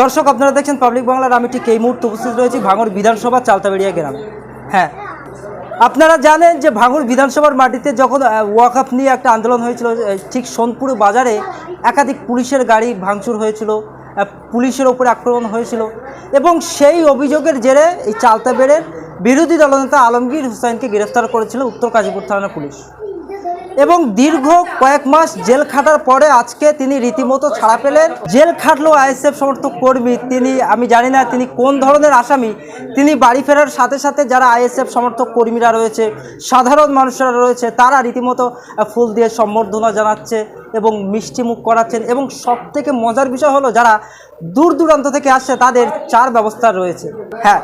দর্শক, আপনারা দেখছেন পাবলিক বাংলার আমি ঠিক এই মুহূর্তে উপস্থিত রয়েছি ভাঙড় বিধানসভা চালতাবেড়িয়া গ্রামে। হ্যাঁ আপনারা জানেন যে ভাঙড় বিধানসভার মাটিতে যখন ওয়াকআপ নিয়ে একটা আন্দোলন হয়েছিল ঠিক সোনপুর বাজারে একাধিক পুলিশের গাড়ি ভাঙচুর হয়েছিল পুলিশের ওপরে আক্রমণ হয়েছিল এবং সেই অভিযোগের জেরে এই চালতাবেড়ের বিরোধী দলনেতা আলমগীর হুসাইনকে গ্রেফতার করেছিল উত্তর কাশীপুর থানার পুলিশ। এবং দীর্ঘ কয়েক মাস জেল খাটার পরে আজকে তিনি রীতিমতো ছাড়া পেলেন। জেল খাটলো আইএসএফ সমর্থক কর্মী। তিনি, আমি জানি না তিনি কোন ধরনের আসামি। তিনি বাড়ি ফেরার সাথে সাথে যারা আইএসএফ সমর্থক কর্মীরা রয়েছে, সাধারণ মানুষরা রয়েছে, তারা রীতিমতো ফুল দিয়ে সম্বর্ধনা জানাচ্ছে। এবং মিষ্টি মুখ করাচ্ছেন এবং সব থেকে মজার বিষয় হলো যারা দূর দূরান্ত থেকে আসছে, তাদের চার ব্যবস্থা রয়েছে। হ্যাঁ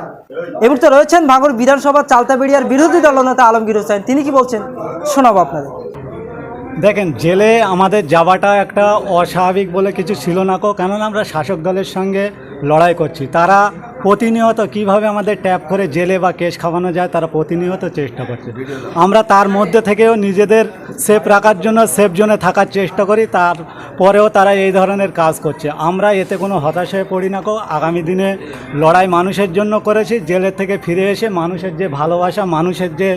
এবার তো রয়েছেন ভাঙর বিধানসভার চালতাবেড়িয়ার বিরোধী দলনেতা আলমগীর হোসেন। তিনি কি বলছেন? শোনাবো আপনাদের। দেখেন, জেলে আমাদের যাওয়াটা একটা অস্বাভাবিক বলে কিছু ছিল না কো, কেননা আমরা শাসক দলের সঙ্গে লড়াই করছি। তারা প্রতিনিয়ত কীভাবে আমাদের ট্যাপ করে জেলে বা কেস খাওয়ানো যায় তারা প্রতিনিয়ত চেষ্টা করছে। আমরা তার মধ্যে থেকেও নিজেদের সেফ রাখার জন্য সেফ জোনে থাকার চেষ্টা করি। তারপরেও তারা এই ধরনের কাজ করছে। আমরা এতে কোনো হতাশায় পড়ি না কো আগামী দিনে লড়াই মানুষের জন্য করেছি। জেলের থেকে ফিরে এসে মানুষের যে ভালোবাসা মানুষের যে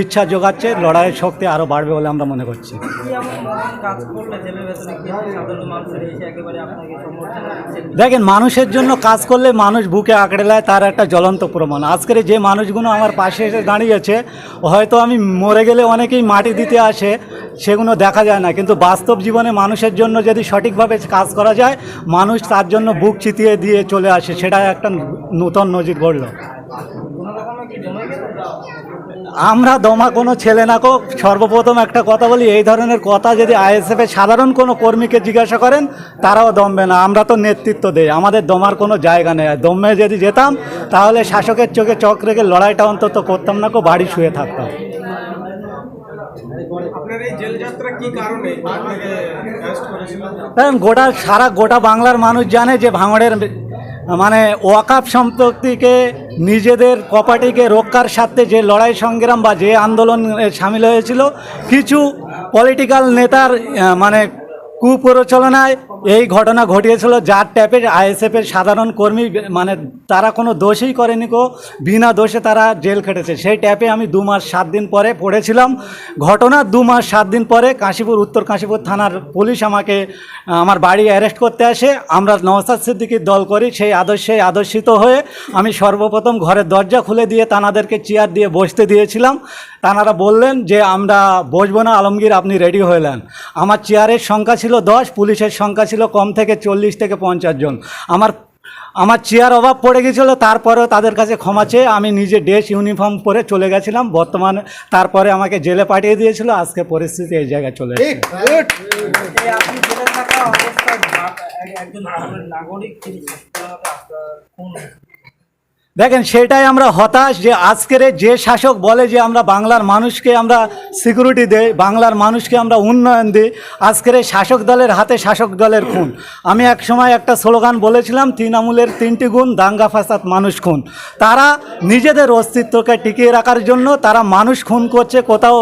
ইচ্ছা যোগাচ্ছে লড়াইয়ের শক্তি আরও বাড়বে বলে আমরা মনে করছি। দেখেন মানুষের জন্য কাজ করলে মানুষ বুকে আঁকড়ে নেয়, তার একটা জ্বলন্ত প্রমাণ। আজকের যে মানুষগুলো আমার পাশে এসে দাঁড়িয়েছে, হয়তো আমি মরে গেলে অনেকেই মাটি দিতে আসে, সেগুলো দেখা যায় না। কিন্তু বাস্তব জীবনে মানুষের জন্য যদি সঠিকভাবে কাজ করা যায়, মানুষ তার জন্য বুক চিতিয়ে দিয়ে চলে আসে, সেটা একটা নূতন নজির গড়ল কোনো রকমের কি জমে গেল আমরা দমা কোনো ছেলে না কো সর্বপ্রথম একটা কথা বলি এই ধরনের কথা যদি আইএসএফের সাধারণ কোনো কর্মীকে জিজ্ঞাসা করেন তারাও দমবে না। আমরা তো নেতৃত্ব দেই আমাদের দমার কোনো জায়গা নেই। দমে যদি যেতাম তাহলে শাসকের চোখে চোখ রেখে লড়াইটা অন্তত করতাম না কো বাড়ি শুয়ে থাকতাম। কারণ? গোটা সারা গোটা বাংলার মানুষ জানে যে ভাঙড়ের মানে ওয়াকাফ সম্পত্তিকে, নিজেদের কপাটিকে রক্ষার স্বার্থে যে লড়াই সংগ্রাম বা যে আন্দোলন সামিল হয়েছিল, কিছু পলিটিক্যাল নেতার মানে কুপ্রচলনায় এই ঘটনা ঘটিয়েছিল যার ট্যাপে আইএসএফের সাধারণ কর্মী মানে তারা কোনো দোষই করেনি কো বিনা দোষে তারা জেল খেটেছে। সেই ট্যাপে আমি দু মাস সাত দিন পরে পড়েছিলাম। ঘটনা দু মাস সাত দিন পরে কাশীপুর, উত্তর কাশীপুর থানার পুলিশ আমাকে, আমার বাড়ি অ্যারেস্ট করতে আসে। আমরা নওসাদ সিদ্দিকির দল করি, সেই আদর্শে আদর্শিত হয়ে আমি সর্বপ্রথম ঘরের দরজা খুলে দিয়ে তানাদেরকে চেয়ার দিয়ে বসতে দিয়েছিলাম। তানারা বললেন যে আমরা বসবো না আলমগীর আপনি রেডি হলেন আমার চেয়ারের সংখ্যা ছিল দশ পুলিশের সংখ্যা ছিল কম থেকে চল্লিশ থেকে পঞ্চাশ জন। আমার আমার চেয়ার অভাব পড়ে গেছিল তারপরেও তাদের কাছে ক্ষমা চেয়ে আমি নিজে ড্রেস ইউনিফর্ম পরে চলে গেছিলাম। বর্তমানে তারপরে আমাকে জেলে পাঠিয়ে দিয়েছিল আজকে পরিস্থিতি এই জায়গায় চলে একজন নাগরিক তিনি সত্যিকার আপনার কোন দেখেন, সেটাই আমরা হতাশ যে আজকের যে শাসক বলে যে আমরা বাংলার মানুষকে আমরা সিকিউরিটি দেই, বাংলার মানুষকে আমরা উন্নয়ন দিই, আজকের শাসক দলের হাতে শাসক দলের খুন। আমি এক সময় একটা স্লোগান বলেছিলাম, তৃণমূলের তিনটি গুণ, দাঙ্গা ফাসাদ মানুষ খুন। তারা নিজেদের অস্তিত্বকে টিকিয়ে রাখার জন্য তারা মানুষ খুন করছে, কোথাও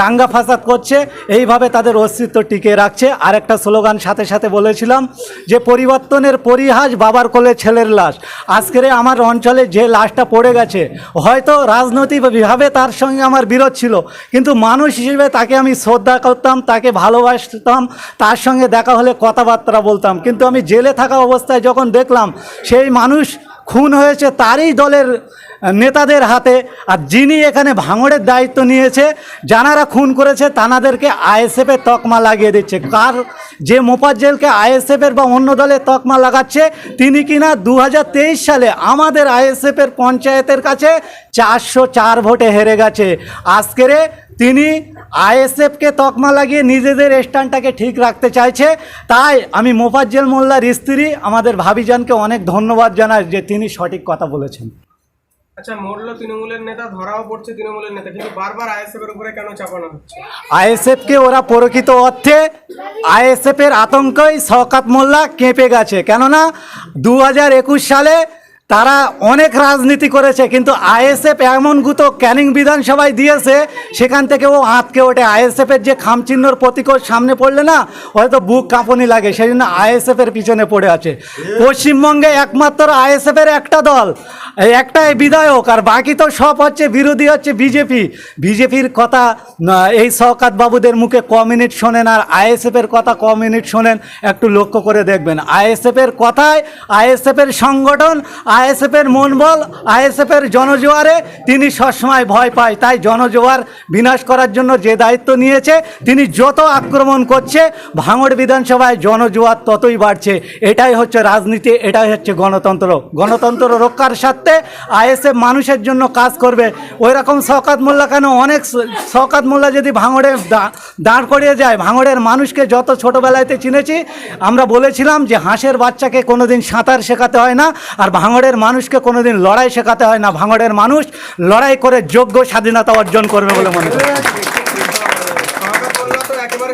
দাঙ্গা ফাসাদ করছে, এইভাবে তাদের অস্তিত্ব টিকিয়ে রাখছে। আর একটা স্লোগান সাথে সাথে বলেছিলাম যে, পরিবর্তনের পরিহাস বাবার কোলে ছেলের লাশ। আজকের আমার অঞ্চলে যে লাশটা পড়ে গেছে, হয়তো রাজনৈতিকভাবে তার সঙ্গে আমার বিরোধ ছিল, কিন্তু মানুষ হিসেবে তাকে আমি শ্রদ্ধা করতাম, তাকে ভালোবাসতাম, তার সঙ্গে দেখা হলে কথাবার্তা বলতাম। কিন্তু আমি জেলে থাকা অবস্থায় যখন দেখলাম, সেই মানুষ খুন হয়েছে তারই দলের নেতাদের হাতে, আর যিনি এখানে ভাঙড়ের দায়িত্ব নিয়েছে যারা খুন করেছে তানাদেরকে আইএসএফের তকমা লাগিয়ে দিচ্ছে। কার যে মোপাজ্জেলকে আইএসএফের বা অন্য দলের তকমা লাগাচ্ছে, তিনি কিনা দু হাজার তেইশ সালে আমাদের আইএসএফের পঞ্চায়েতের কাছে চারশো চার ভোটে হেরে গেছে। আজকেরে তিনি আইএসএফকে তকমা লাগিয়ে নিজেদের স্ট্যান্ডটাকে ঠিক রাখতে চাইছে। তাই আমি মোফাজ্জেল মোল্লার স্ত্রী আমাদের ভাবিজানকে অনেক ধন্যবাদ জানাই যে তিনি সঠিক কথা বলেছেন। আচ্ছা মরলো তৃণমূলের নেতা ধরাও পড়ছে তৃণমূলের নেতা কিন্তু বারবার আইএসএফ এর উপরে কেন চাপানো হচ্ছে? আইএসএফকে ওরা প্রকৃত অর্থে আইএসএফের আতঙ্কই শওকাত মোল্লা কেঁপে গেছে। কেননা দু হাজার একুশ সালে তারা অনেক রাজনীতি করেছে, কিন্তু আইএসএফ এমন গুতো ক্যানিং বিধানসভায় দিয়েছে, সেখান থেকে ও আঁতকে ওঠে। আইএসএফের যে খামচিহ্নর প্রতীক সামনে পড়লে না, হয়তো বুক কাঁপনি লাগে সেই জন্য আইএসএফের পিছনে পড়ে আছে। পশ্চিমবঙ্গে একমাত্র আইএসএফের একটা দল একটাই বিধায়ক, আর বাকি তো সব হচ্ছে বিরোধী, হচ্ছে বিজেপি। বিজেপির কথা এই শওকাত বাবুদের মুখে ক মিনিট শোনেন, আর আইএসএফের কথা ক মিনিট শোনেন, একটু লক্ষ্য করে দেখবেন। আইএসএফের কথায়, আইএসএফের সংগঠন আইএসএফের মনবল, আইএসএফের জনজোয়ারে তিনি সবসময় ভয় পায়। তাই জনজোয়ার বিনাশ করার জন্য যে দায়িত্ব নিয়েছে, তিনি যত আক্রমণ করছে, ভাঙড় বিধানসভায় জনজোয়ার ততই বাড়ছে। এটাই হচ্ছে রাজনীতি, এটাই হচ্ছে গণতন্ত্র। গণতন্ত্র রক্ষার স্বার্থে আইএসএফ মানুষের জন্য কাজ করবে। ওই রকম শওকাত মোল্লা কেন? অনেক শওকাত মোল্লা যদি ভাঙড়ে দাঁড় করিয়ে যায়, ভাঙড়ের মানুষকে যত ছোটোবেলাতে চিনেছি, আমরা বলেছিলাম যে হাঁসের বাচ্চাকে কোনোদিন সাঁতার শেখাতে হয় না, আর ভাঙড়ের মানুষকে কোনোদিন লড়াই শেখাতে হয় না। ভাঙড়ের মানুষ লড়াই করে যোগ্য স্বাধীনতা অর্জন করবে বলে মনে করি সহকার মোল্লা তো একেবারে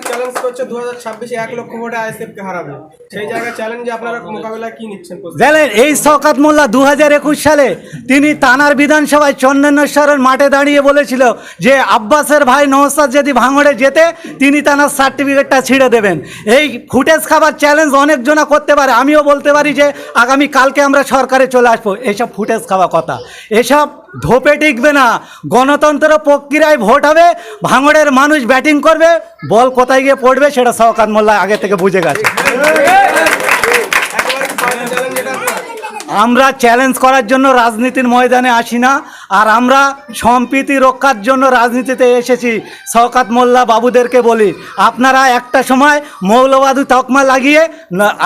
চ্যালেঞ্জ দু হাজার লক্ষ ভোটে আইএসএফ কে হারাবে। সেই জায়গায় চ্যালেঞ্জে আপনারা মোকাবিলায় কি নিচ্ছেন জানেন এই শওকাত মোল্লা দু হাজার একুশ সালে তিনি তানার বিধানসভায় চন্দনেশ্বরের মাঠে দাঁড়িয়ে বলেছিল যে আব্বাসের ভাই নওসাদ যদি ভাঙড়ে যেতে, তিনি তানার সার্টিফিকেটটা ছিঁড়ে দেবেন। এই ফুটেজ খাবার চ্যালেঞ্জ অনেকজনা করতে পারে। আমিও বলতে পারি যে আগামী কালকে আমরা সরকারে চলে আসব। এইসব ফুটেজ খাওয়া কথা। এসব ধোপে টিকবে না। গণতন্ত্র প্রক্রিয়ায় ভোট হবে, ভাঙড়ের মানুষ ব্যাটিং করবে, বল কোথায় গিয়ে পড়বে সেটা শওকাত মোল্লা আগে থেকে বুঝে গেছে একেবারে কি final challenge এটা আপনার? আমরা চ্যালেঞ্জ করার জন্য রাজনীতির ময়দানে আসি না, আর আমরা সম্প্রীতি রক্ষার জন্য রাজনীতিতে এসেছি। শওকাত মোল্লা বাবুদেরকে বলি, আপনারা একটা সময় মৌলবাদী তকমা লাগিয়ে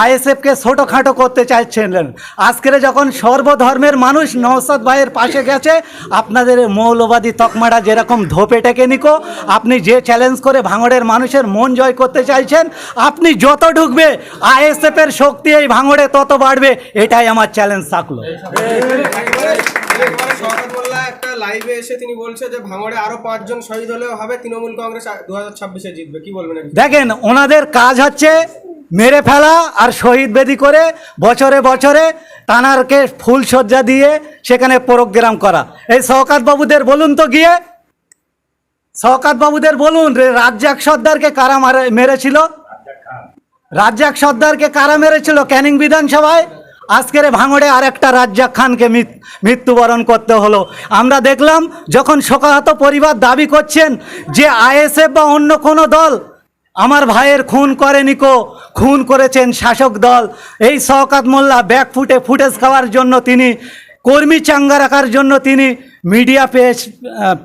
আইএসএফকে ছোটোখাটো করতে চাইছিলেন। আজকের যখন সর্বধর্মের মানুষ নওসাদ ভাইয়ের পাশে গেছে, আপনাদের মৌলবাদী তকমাটা যেরকম ধোপে টেকে নিকো, আপনি যে চ্যালেঞ্জ করে ভাঙড়ের মানুষের মন জয় করতে চাইছেন, আপনি যত ঢুকবে, আইএসএফের শক্তি এই ভাঙড়ে তত বাড়বে, এটাই আমার চ্যালেঞ্জ থাকল মোল্লা একটা লাইভে এসে তিনি বলছে যে ভাঙড়ে আরও পাঁচজন শহীদ হলেও হবে তৃণমূল কংগ্রেস দু হাজার জিতবে। কি বলবেন দেখেন ওনাদের কাজ হচ্ছে মেরে ফেলা আর শহীদ বেদি করে বছরে বছরে তানারকে ফুল সজ্জা দিয়ে সেখানে প্রোগ্রাম করা। এই শওকাত বাবুদের বলুন তো গিয়ে। শওকাত বাবুদের বলুন রে রাজ্জাক সর্দারকে কারা মারে মেরেছিল? রাজ্জাক সর্দারকে কারা মেরেছিল ক্যানিং বিধানসভায়? আজকের ভাঙড়ে আর একটা রাজ্জাক খানকে মৃত্যুবরণ করতে হলো। আমরা দেখলাম যখন শোকাহত পরিবার দাবি করছেন যে আইএসএফ বা অন্য কোনো দল আমার ভাইয়ের খুন করেনি কো, খুন করেছেন শাসক দল। এই Shaukat Molla back foot footage খাওয়ার জন্য তিনি, কর্মী চাঙ্গা রাখার জন্য তিনি মিডিয়া পেশ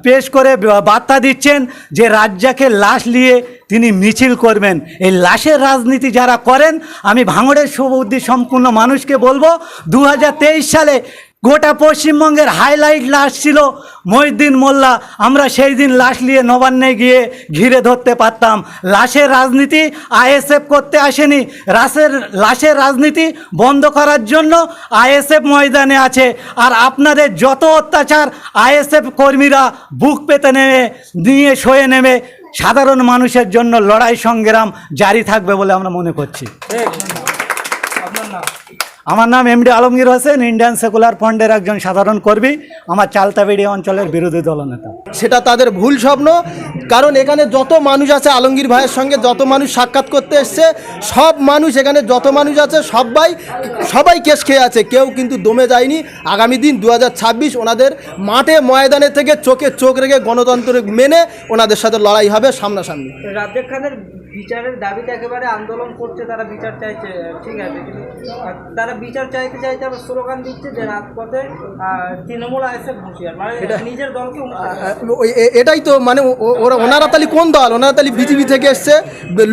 পেশ করে বার্তা দিচ্ছেন যে রাজ্জাকে লাশ নিয়ে তিনি মিছিল করবেন। এই লাশের রাজনীতি যারা করেন, আমি ভাঙড়ের সুবুদ্ধি সম্পূর্ণ মানুষকে বলব দু হাজার তেইশ সালে গোটা পশ্চিমবঙ্গের হাইলাইট লাশ ছিল মহিউদ্দিন মোল্লা। আমরা সেই দিন লাশ নিয়ে নবান্নে গিয়ে ঘিরে ধরতে পারতাম। লাশের রাজনীতি আইএসএফ করতে আসেনি। রাসের, লাশের রাজনীতি বন্ধ করার জন্য আইএসএফ ময়দানে আছে। আর আপনাদের যত অত্যাচার আইএসএফ কর্মীরা বুক পেতে নেমে, নিয়ে সয়ে নেমে, সাধারণ মানুষের জন্য লড়াই সংগ্রাম জারি থাকবে বলে আমরা মনে করছি। আমার নাম MD Alamgir Hossain Indian secular ফন্ডের একজন সাধারণ কর্মী আমার চালতাবেড়ি অঞ্চলের বিরোধী দলনেতা। সেটা তাদের ভুল স্বপ্ন কারণ এখানে যত মানুষ আছে আলমগীর ভাইয়ের সঙ্গে যত মানুষ সাক্ষাৎ করতে এসছে সব মানুষ এখানে যত মানুষ আছে সবাই সবাই কেস খেয়ে আছে। কেউ কিন্তু দমে যায়নি। আগামী দিন দু হাজার ছাব্বিশ ওনাদের মাঠে ময়দানে থেকে চোখে চোখ রেখে গণতন্ত্র মেনে ওনাদের সাথে লড়াই হবে সামনাসামনি। রাজ্জাক খানের বিচারের দাবিতে একেবারে আন্দোলন করছে তারা বিচার চাইছে ঠিক আছে কিন্তু আহ, তারা বিচার চাইতে চাইতে আবার স্লোগান দিচ্ছে যে রাজপথে তৃণমূল হুঁশিয়ার মানে নিজের দলকে এটাই তো মানে ওরা ওনারা তালি কোন দল? ওনারা তাহলে বিজেপি থেকে এসছে।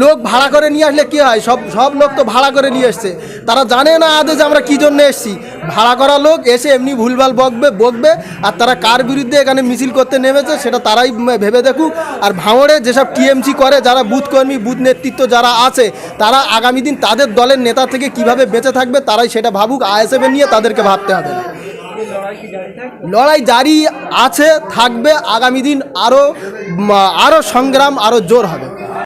লোক ভাড়া করে নিয়ে আসলে কি হয়? সব সব লোক তো ভাড়া করে নিয়ে এসছে। তারা জানে না আদে যে আমরা কী জন্য এসছি। ভাড়া করা লোক এসে এমনি ভুলভাল বকবে বকবে আর তারা কার বিরুদ্ধে এখানে মিছিল করতে নেমেছে সেটা তারাই ভেবে দেখুক। আর ভাঙড়ে যেসব টিএমসি করে যারা বুথ কর্মী বুথ নেতৃত্ব যারা আছে তারা আগামী দিন তাদের দলের নেতা থেকে কীভাবে বেঁচে থাকবে তারাই সেটা ভাবুক, আইএসএফ নিয়ে তাদেরকে ভাবতে হবে। লড়াই জারি আছে, থাকবে, আগামী দিন আরও আরও সংগ্রাম আরও জোর হবে।